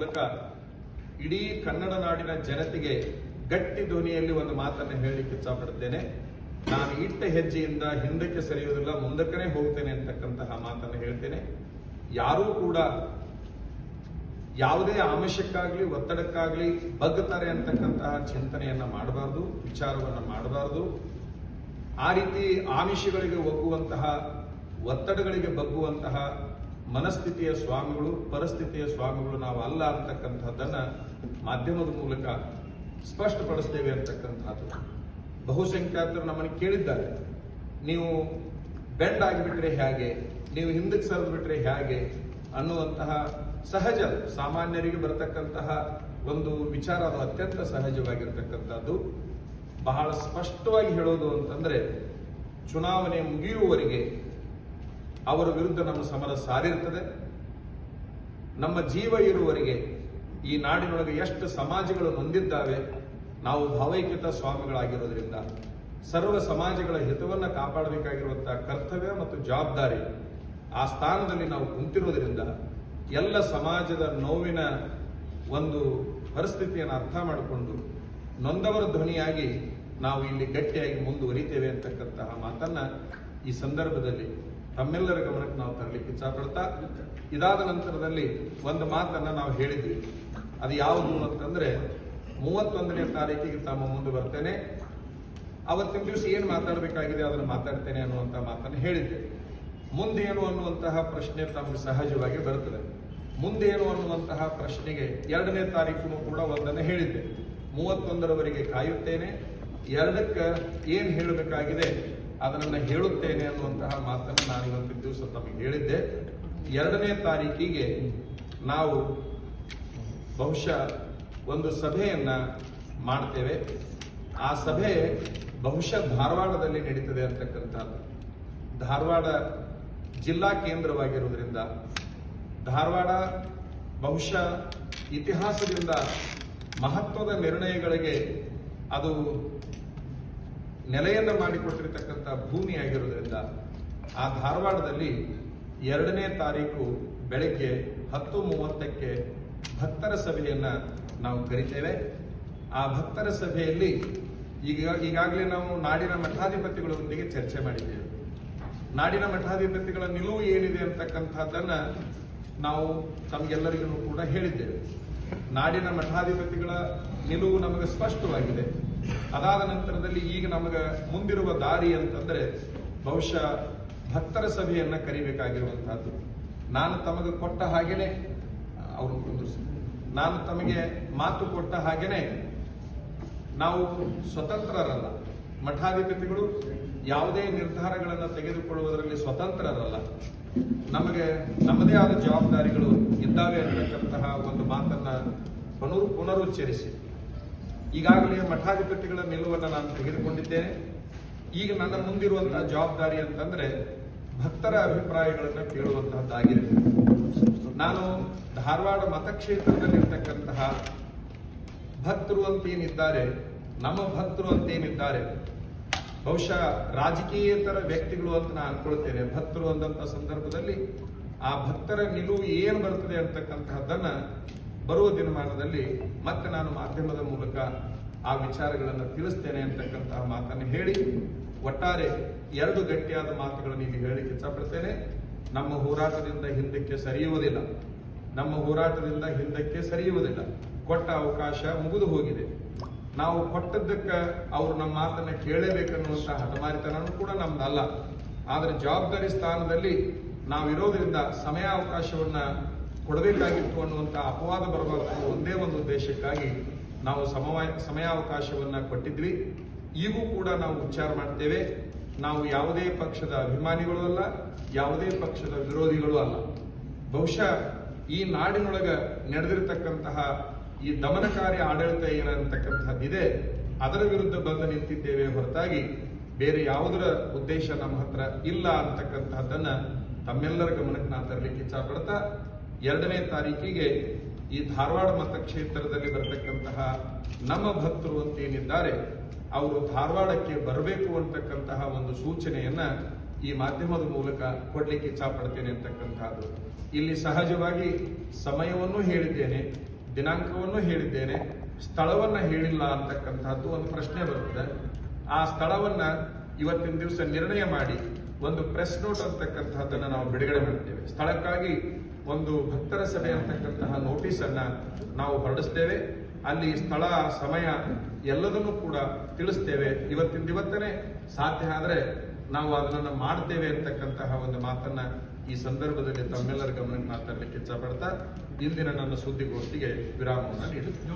ಮೂಲಕ ಇಡೀ ಕನ್ನಡ ನಾಡಿನ ಜನತೆಗೆ ಗಟ್ಟಿ ಧ್ವನಿಯಲ್ಲಿ ಒಂದು ಮಾತನ್ನು ಹೇಳಲಿಕ್ಕೆ ಇಚ್ಛಪಡುತ್ತೇನೆ ನಾನು ಇಟ್ಟ ಹೆಜ್ಜೆಯಿಂದ ಹಿಂದಕ್ಕೆ ಸರಿಯುವುದಿಲ್ಲ, ಮುಂದಕ್ಕನೇ ಹೋಗ್ತೇನೆ ಅಂತಕ್ಕಂತಹ ಮಾತನ್ನು ಹೇಳ್ತೇನೆ. ಯಾರೂ ಕೂಡ ಯಾವುದೇ ಆಮಿಷಕ್ಕಾಗ್ಲಿ, ಒತ್ತಡಕ್ಕಾಗ್ಲಿ ಬಗ್ತಾರೆ ಅಂತಕ್ಕಂತಹ ಚಿಂತನೆಯನ್ನ ಮಾಡಬಾರದು, ವಿಚಾರವನ್ನ ಮಾಡಬಾರದು. ಆ ರೀತಿ ಆಮಿಷಗಳಿಗೆ ಒಗ್ಗುವಂತಹ, ಒತ್ತಡಗಳಿಗೆ ಬಗ್ಗುವಂತಹ ಮನಸ್ಥಿತಿಯ ಸ್ವಾಮಿಗಳು, ಪರಿಸ್ಥಿತಿಯ ಸ್ವಾಮಿಗಳು ನಾವು ಅಲ್ಲ ಅಂತಕ್ಕಂಥದ್ದನ್ನ ಮಾಧ್ಯಮದ ಮೂಲಕ ಸ್ಪಷ್ಟಪಡಿಸ್ತೇವೆ ಅಂತಕ್ಕಂಥದ್ದು. ಬಹುಸಂಖ್ಯಾತರು ನಮ್ಮನ್ನು ಕೇಳಿದ್ದಾರೆ. ನೀವು ಬೆಂಡ್ ಆಗಿಬಿಟ್ರೆ ಹೇಗೆ? ನೀವು ಹಿಂದಕ್ಕೆ ಸರಿದು ಬಿಟ್ರೆ ಹೇಗೆ? ಅನ್ನುವಂತಹ ಸಹಜ, ಸಾಮಾನ್ಯರಿಗೆ ಬರತಕ್ಕಂತಹ ಒಂದು ವಿಚಾರ ಅದು ಅತ್ಯಂತ ಸಹಜವಾಗಿರ್ತಕ್ಕಂಥದ್ದು. ಬಹಳ ಸ್ಪಷ್ಟವಾಗಿ ಹೇಳೋದು ಅಂತಂದ್ರೆ, ಚುನಾವಣೆ ಮುಗಿಯುವವರೆಗೆ ಅವರ ವಿರುದ್ಧ ನಮ್ಮ ಸಮರ ಸಾರಿರ್ತದೆ ನಮ್ಮ ಜೀವ ಇರುವವರೆಗೆ ಈ ನಾಡಿನೊಳಗೆ ಎಷ್ಟು ಸಮಾಜಗಳು ನೊಂದಿದ್ದಾವೆ, ನಾವು ಭಾವೈಕ್ಯತ ಸ್ವಾಮಿಗಳಾಗಿರೋದ್ರಿಂದ ಸರ್ವ ಸಮಾಜಗಳ ಹಿತವನ್ನು ಕಾಪಾಡಬೇಕಾಗಿರುವಂತಹ ಕರ್ತವ್ಯ ಮತ್ತು ಜವಾಬ್ದಾರಿ ಆ ಸ್ಥಾನದಲ್ಲಿ ನಾವು ಕುಂತಿರುವುದರಿಂದ ಎಲ್ಲ ಸಮಾಜದ ನೋವಿನ ಒಂದು ಪರಿಸ್ಥಿತಿಯನ್ನು ಅರ್ಥ ಮಾಡಿಕೊಂಡು ನೊಂದವರ ಧ್ವನಿಯಾಗಿ ನಾವು ಇಲ್ಲಿ ಗಟ್ಟಿಯಾಗಿ ಮುಂದುವರಿತೇವೆ ಅಂತಕ್ಕಂತಹ ಮಾತನ್ನ ಈ ಸಂದರ್ಭದಲ್ಲಿ ತಮ್ಮೆಲ್ಲರ ಗಮನಕ್ಕೆ ನಾವು ತರಲಿಕ್ಕೆ ಇಚ್ಛಾಪಡ್ತಾ ಇದಾದ ನಂತರದಲ್ಲಿ ಒಂದು ಮಾತನ್ನು ನಾವು ಹೇಳಿದ್ವಿ. ಅದು ಯಾವುದು ಅಂತಂದ್ರೆ, ಮೂವತ್ತೊಂದನೇ ತಾರೀಕಿಗೆ ತಮ್ಮ ಮುಂದೆ ಬರ್ತೇನೆ. ಅವತ್ತಿನ ದಿವಸ ಏನು ಮಾತಾಡಬೇಕಾಗಿದೆ ಅದನ್ನು ಮಾತಾಡ್ತೇನೆ ಅನ್ನುವಂಥ ಮಾತನ್ನು ಹೇಳಿದ್ದೆ ಮುಂದೇನು ಅನ್ನುವಂತಹ ಪ್ರಶ್ನೆ ತಮಗೆ ಸಹಜವಾಗಿ ಬರುತ್ತದೆ ಮುಂದೇನು ಅನ್ನುವಂತಹ ಪ್ರಶ್ನೆಗೆ ಎರಡನೇ ತಾರೀಕು ಕೂಡ ಒಂದನ್ನು ಹೇಳಿದ್ದೆ. ಮೂವತ್ತೊಂದರವರೆಗೆ ಕಾಯುತ್ತೇನೆ. ಎರಡಕ್ಕೆ ಏನು ಹೇಳಬೇಕಾಗಿದೆ? ಅದನ್ನ ಹೇಳುತ್ತೇನೆ ಅನ್ನುವಂತಹ ಮಾತನ್ನು ನಾನು ಇವತ್ತಿನ ದಿವಸ ತಮಗೆ ಹೇಳಿದ್ದೆ. ಎರಡನೇ ತಾರೀಕಿಗೆ ನಾವು ಬಹುಶಃ ಒಂದು ಸಭೆಯನ್ನ ಮಾಡ್ತೇವೆ. ಆ ಸಭೆ ಬಹುಶಃ ಧಾರವಾಡದಲ್ಲಿ ನಡೀತದೆ ಅಂತಕ್ಕಂಥದ್ದು. ಧಾರವಾಡ ಜಿಲ್ಲಾ ಕೇಂದ್ರವಾಗಿರುವುದರಿಂದ ಧಾರವಾಡ ಬಹುಶಃ ಇತಿಹಾಸದಿಂದ ಮಹತ್ವದ ನಿರ್ಣಯಗಳಿಗೆ ಅದು ನೆಲೆಯನ್ನ ಮಾಡಿಕೊಟ್ಟಿರ್ತಕ್ಕಂಥ ಭೂಮಿಯಾಗಿರುವುದರಿಂದ ಆ ಧಾರವಾಡದಲ್ಲಿ ಎರಡನೇ ತಾರೀಕು ಬೆಳಗ್ಗೆ ಹತ್ತು ಮೂವತ್ತಕ್ಕೆ ಭಕ್ತರ ಸಭೆಯನ್ನು ನಾವು ಕರಿತೇವೆ. ಆ ಭಕ್ತರ ಸಭೆಯಲ್ಲಿ ಈಗ ಈಗಾಗಲೇ ನಾವು ನಾಡಿನ ಮಠಾಧಿಪತಿಗಳೊಂದಿಗೆ ಚರ್ಚೆ ಮಾಡಿದ್ದೇವೆ. ನಾಡಿನ ಮಠಾಧಿಪತಿಗಳ ನಿಲುವು ಏನಿದೆ ಅಂತಕ್ಕಂಥದ್ದನ್ನು ನಾವು ತಮಗೆಲ್ಲರಿಗೂ ಕೂಡ ಹೇಳಿದ್ದೇವೆ. ನಾಡಿನ ಮಠಾಧಿಪತಿಗಳ ನಿಲುವು ನಮಗೆ ಸ್ಪಷ್ಟವಾಗಿದೆ. ಅದಾದ ನಂತರದಲ್ಲಿ ಈಗ ನಮಗೆ ಮುಂದಿರುವ ದಾರಿ ಅಂತಂದ್ರೆ ಬಹುಶಃ ಭಕ್ತರ ಸಭೆಯನ್ನ ಕರಿಬೇಕಾಗಿರುವಂತಹದ್ದು ನಾನು ತಮಗೆ ಕೊಟ್ಟ ಹಾಗೇನೆ, ಅವರು ನಾನು ತಮಗೆ ಮಾತು ಕೊಟ್ಟ ಹಾಗೇನೆ, ನಾವು ಸ್ವತಂತ್ರರಲ್ಲ. ಮಠಾಧಿಪತಿಗಳು ಯಾವುದೇ ನಿರ್ಧಾರಗಳನ್ನು ತೆಗೆದುಕೊಳ್ಳುವುದರಲ್ಲಿ ಸ್ವತಂತ್ರರಲ್ಲ. ನಮಗೆ ನಮ್ಮದೇ ಆದ ಜವಾಬ್ದಾರಿಗಳು ಇದ್ದಾವೆ ಅನ್ನತಕ್ಕಂತಹ ಒಂದು ಮಾತನ್ನ ಪುನರು ಪುನರುಚ್ಚರಿಸಿ. ಈಗಾಗಲೇ ಮಠಾಧಿಪತಿಗಳ ನಿಲುವನ್ನು ನಾನು ತೆಗೆದುಕೊಂಡಿದ್ದೇನೆ. ಈಗ ನನ್ನ ಮುಂದಿರುವಂತಹ ಜವಾಬ್ದಾರಿ ಅಂತಂದ್ರೆ ಭಕ್ತರ ಅಭಿಪ್ರಾಯಗಳನ್ನು ಕೇಳುವಂತಹದ್ದಾಗಿದೆ. ನಾನು ಧಾರವಾಡ ಮತಕ್ಷೇತ್ರದಲ್ಲಿರ್ತಕ್ಕಂತಹ ಭಕ್ತರು ಅಂತೇನಿದ್ದಾರೆ ನಮ್ಮ ಭಕ್ತರು ಅಂತೇನಿದ್ದಾರೆ ಬಹುಶಃ ರಾಜಕೀಯೇತರ ವ್ಯಕ್ತಿಗಳು ಅಂತ ನಾನು ಅನ್ಕೊಳ್ತೇನೆ. ಭಕ್ತರು ಅಂದಂತ ಸಂದರ್ಭದಲ್ಲಿ ಆ ಭಕ್ತರ ನಿಲುವು ಏನು ಬರ್ತದೆ ಅಂತಕ್ಕಂತಹದ್ದನ್ನ ಬರುವ ದಿನಮಾನದಲ್ಲಿ ಮತ್ತೆ ನಾನು ಮಾಧ್ಯಮದ ಮೂಲಕ ಆ ವಿಚಾರಗಳನ್ನು ತಿಳಿಸ್ತೇನೆ ಅಂತಕ್ಕಂತಹ ಮಾತನ್ನು ಹೇಳಿ, ಒಟ್ಟಾರೆ ಎರಡು ಗಟ್ಟಿಯಾದ ಮಾತುಗಳನ್ನು ಇಲ್ಲಿ ಹೇಳಲಿಕ್ಕೆ ಇಚ್ಛಪಡ್ತೇನೆ. ನಮ್ಮ ಹೋರಾಟದಿಂದ ಹಿಂದಕ್ಕೆ ಸರಿಯುವುದಿಲ್ಲ. ನಮ್ಮ ಹೋರಾಟದಿಂದ ಹಿಂದಕ್ಕೆ ಸರಿಯುವುದಿಲ್ಲ. ಕೊಟ್ಟ ಅವಕಾಶ ಮುಗಿದು ಹೋಗಿದೆ. ನಾವು ಕೊಟ್ಟದ್ದಕ್ಕೆ ಅವರು ನಮ್ಮ ಮಾತನ್ನ ಕೇಳಲೇಬೇಕನ್ನುವಂತಹ ಹಠಮಾರಿತನೂ ಕೂಡ ನಮ್ದಲ್ಲ. ಆದರೆ ಜವಾಬ್ದಾರಿ ಸ್ಥಾನದಲ್ಲಿ ನಾವಿರೋದ್ರಿಂದ ಸಮಯಾವಕಾಶವನ್ನ ಕೊಡಬೇಕಾಗಿತ್ತು ಅನ್ನುವಂತ ಅಪವಾದ ಬರಬಾರದು ಒಂದೇ ಒಂದು ಉದ್ದೇಶಕ್ಕಾಗಿ ನಾವು ಸಮವಾಯ, ಸಮಯಾವಕಾಶವನ್ನು ಕೊಟ್ಟಿದ್ವಿ. ಈಗೂ ಕೂಡ ನಾವು ಉಚ್ಚಾರ ಮಾಡ್ತೇವೆ. ನಾವು ಯಾವುದೇ ಪಕ್ಷದ ಅಭಿಮಾನಿಗಳು ಅಲ್ಲ, ಯಾವುದೇ ಪಕ್ಷದ ವಿರೋಧಿಗಳು ಅಲ್ಲ. ಬಹುಶಃ ಈ ನಾಡಿನೊಳಗ ನಡೆದಿರತಕ್ಕಂತಹ ಈ ದಮನಕಾರಿ ಆಡಳಿತ ಏನಂತಕ್ಕಂಥದ್ದಿದೆ, ಅದರ ವಿರುದ್ಧ ಬಂದು ನಿಂತಿದ್ದೇವೆ ಹೊರತಾಗಿ ಬೇರೆ ಯಾವುದರ ಉದ್ದೇಶ ನಮ್ಮ ಹತ್ರ ಇಲ್ಲ ಅಂತಕ್ಕಂತಹದ್ದನ್ನ ತಮ್ಮೆಲ್ಲರ ಗಮನಕ್ಕೆ ನಾನು ತರಲಿಕ್ಕೆ ಇಚ್ಛಪಡ್ತಾ ಎರಡನೇ ತಾರೀಕಿಗೆ ಈ ಧಾರವಾಡ ಮತಕ್ಷೇತ್ರದಲ್ಲಿ ಬರತಕ್ಕಂತಹ ನಮ್ಮ ಭಕ್ತರು ಅಂತ ಏನಿದ್ದಾರೆ ಅವರು ಧಾರವಾಡಕ್ಕೆ ಬರಬೇಕು ಅಂತಕ್ಕಂತಹ ಒಂದು ಸೂಚನೆಯನ್ನ ಈ ಮಾಧ್ಯಮದ ಮೂಲಕ ಕೊಡ್ಲಿಕ್ಕೆ ಇಚ್ಛಾಪಡ್ತೇನೆ ಅಂತಕ್ಕಂಥದ್ದು. ಇಲ್ಲಿ ಸಹಜವಾಗಿ ಸಮಯವನ್ನು ಹೇಳಿದ್ದೇನೆ, ದಿನಾಂಕವನ್ನು ಹೇಳಿದ್ದೇನೆ, ಸ್ಥಳವನ್ನ ಹೇಳಿಲ್ಲ ಅಂತಕ್ಕಂಥದ್ದು ಒಂದು ಪ್ರಶ್ನೆ ಬರುತ್ತೆ ಆ ಸ್ಥಳವನ್ನ ಇವತ್ತಿನ ದಿವಸ ನಿರ್ಣಯ ಮಾಡಿ ಒಂದು ಪ್ರೆಸ್ ನೋಟ್ ಅಂತಕ್ಕಂಥದ್ದನ್ನು ನಾವು ಬಿಡುಗಡೆ ಮಾಡ್ತೇವೆ. ಸ್ಥಳಕ್ಕಾಗಿ ಒಂದು ಭಕ್ತರ ಸಭೆ ಅಂತಕ್ಕಂತಹ ನೋಟಿಸ್ ಅನ್ನ ನಾವು ಹೊರಡಿಸ್ತೇವೆ. ಅಲ್ಲಿ ಸ್ಥಳ, ಸಮಯ ಎಲ್ಲದನ್ನು ಕೂಡ ತಿಳಿಸ್ತೇವೆ. ಇವತ್ತಿನ ಇವತ್ತನೇ ಸಾಧ್ಯ ಆದರೆ ನಾವು ಅದನ್ನ ಮಾಡ್ತೇವೆ ಅಂತಕ್ಕಂತಹ ಒಂದು ಮಾತನ್ನ ಈ ಸಂದರ್ಭದಲ್ಲಿ ತಮ್ಮೆಲ್ಲರ ಗಮನಕ್ಕೆ ಮಾತಾಡಲಿಕ್ಕೆ ಇಚ್ಛಪಡ್ತಾ ಇಂದಿನ ನನ್ನ ಸುದ್ದಿಗೋಷ್ಠಿಗೆ ವಿರಾಮವನ್ನು ನೀಡುತ್ತೇನೆ.